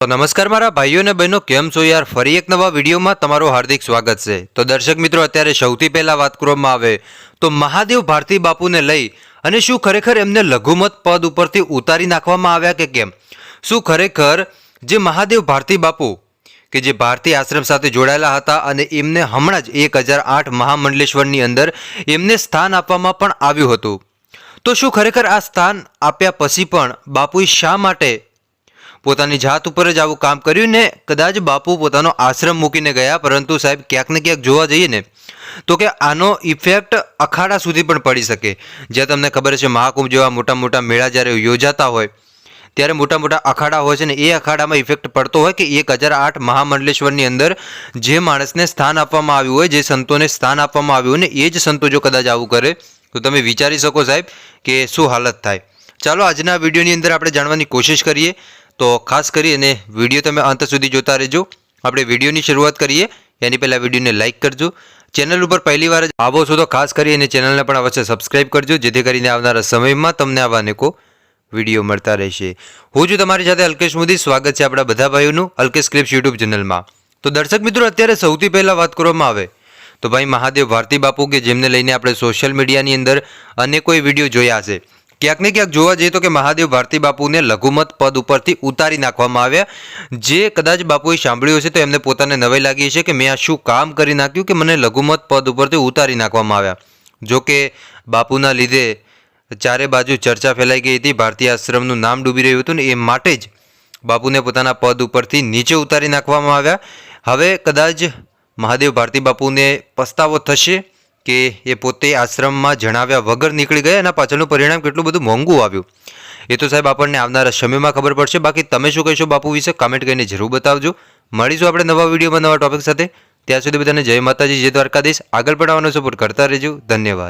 તો નમસ્કાર મારા ભાઈઓ અને બહેનો, કેમ છો યાર? ફરી એક નવા વિડીયોમાં તમારું હાર્દિક સ્વાગત છે. તો દર્શક મિત્રો, અત્યારે સૌથી પહેલાં વાત કરવામાં આવે તો મહાદેવ ભારતી બાપુને લઈ અને શું ખરેખર એમને લઘુમત પદ ઉપરથી ઉતારી નાખવામાં આવ્યા કે કેમ? શું ખરેખર જે મહાદેવ ભારતી બાપુ કે જે ભારતીય આશ્રમ સાથે જોડાયેલા હતા અને એમને હમણાં જ એક હજાર આઠ મહામંડલેશ્વરની અંદર એમને સ્થાન આપવામાં પણ આવ્યું હતું. તો શું ખરેખર આ સ્થાન આપ્યા પછી પણ બાપુએ શા માટે પોતાની જાત ઉપર જ આવું કામ કર્યું ને કદાચ બાપુ પોતાનો આશ્રમ મૂકીને ગયા, પરંતુ સાહેબ ક્યાંક ને ક્યાંક જોવા જઈએ ને, તો કે આનો ઇફેક્ટ અખાડા સુધી પણ પડી શકે. જ્યાં તમને ખબર છે મહાકુંભ જેવા મોટા મોટા મેળા જ્યારે યોજાતા હોય, ત્યારે મોટા મોટા અખાડા હોય છે ને એ અખાડામાં ઇફેક્ટ પડતો હોય કે એક હજાર આઠ મહામંડલેશ્વરની અંદર જે માણસને સ્થાન આપવામાં આવ્યું હોય, જે સંતોને સ્થાન આપવામાં આવ્યું હોય ને એ જ સંતો જો કદાચ આવું કરે, તો તમે વિચારી શકો સાહેબ કે શું હાલત થાય. ચાલો આજના વિડીયોની અંદર આપણે જાણવાની કોશિશ કરીએ. તો ખાસ કરી અને વીડિયો તમે અંત સુધી જોતા રહેજો. આપણે વિડીયોની શરૂઆત કરીએ. એની પહેલાં વિડીયોને લાઇક કરજો. ચેનલ ઉપર પહેલી વાર જ આવો છો તો ખાસ કરી અને ચેનલને પણ અવશ્ય સબસ્ક્રાઇબ કરજો, જેથી કરીને આવનારા સમયમાં તમને આવા અનેકો વીડિયો મળતા રહેશે. હું છું તમારી સાથે અલ્કેશ મોદી. સ્વાગત છે આપણા બધા ભાઈઓનું અલ્કેશ ક્લિપ્સ યુટ્યુબ ચેનલમાં. તો દર્શક મિત્રો, અત્યારે સૌથી પહેલાં વાત કરવામાં આવે તો ભાઈ મહાદેવ ભારતી બાપુ કે જેમને લઈને આપણે સોશિયલ મીડિયાની અંદર અનેકોય વીડિયો જોયા હશે. ક્યાંક ને ક્યાંક જોવા જઈએ તો કે મહાદેવ ભારતી બાપુને લઘુમત પદ ઉપરથી ઉતારી નાખવામાં આવ્યા. જે કદાચ બાપુએ સાંભળ્યું હશે તો એમને પોતાને નવાઈ લાગી છે કે મેં આ શું કામ કરી નાખ્યું કે મને લઘુમત પદ ઉપરથી ઉતારી નાખવામાં આવ્યા. જોકે બાપુના લીધે ચારે બાજુ ચર્ચા ફેલાઈ ગઈ હતી. ભારતીય આશ્રમનું નામ ડૂબી રહ્યું હતું ને એ માટે જ બાપુને પોતાના પદ ઉપરથી નીચે ઉતારી નાખવામાં આવ્યા. હવે કદાચ મહાદેવ ભારતી બાપુને પસ્તાવો થશે કે એ પોતે આશ્રમમાં જણાવ્યા વગર નીકળી ગયા એના પાછળનું પરિણામ કેટલું બધું મોંઘું આવ્યું. એ તો સાહેબ આપણને આવનારા સમયમાં ખબર પડશે. બાકી તમે શું કહેશો બાપુ વિશે કમેન્ટ કરીને જરૂર બતાવજો. મળીશું આપણે નવા વિડીયોમાં નવા ટોપિક સાથે. ત્યાં સુધી બધાને જય માતાજી, જય દ્વારકાધીશ. આગળ પણ સપોર્ટ કરતા રહેજો. ધન્યવાદ.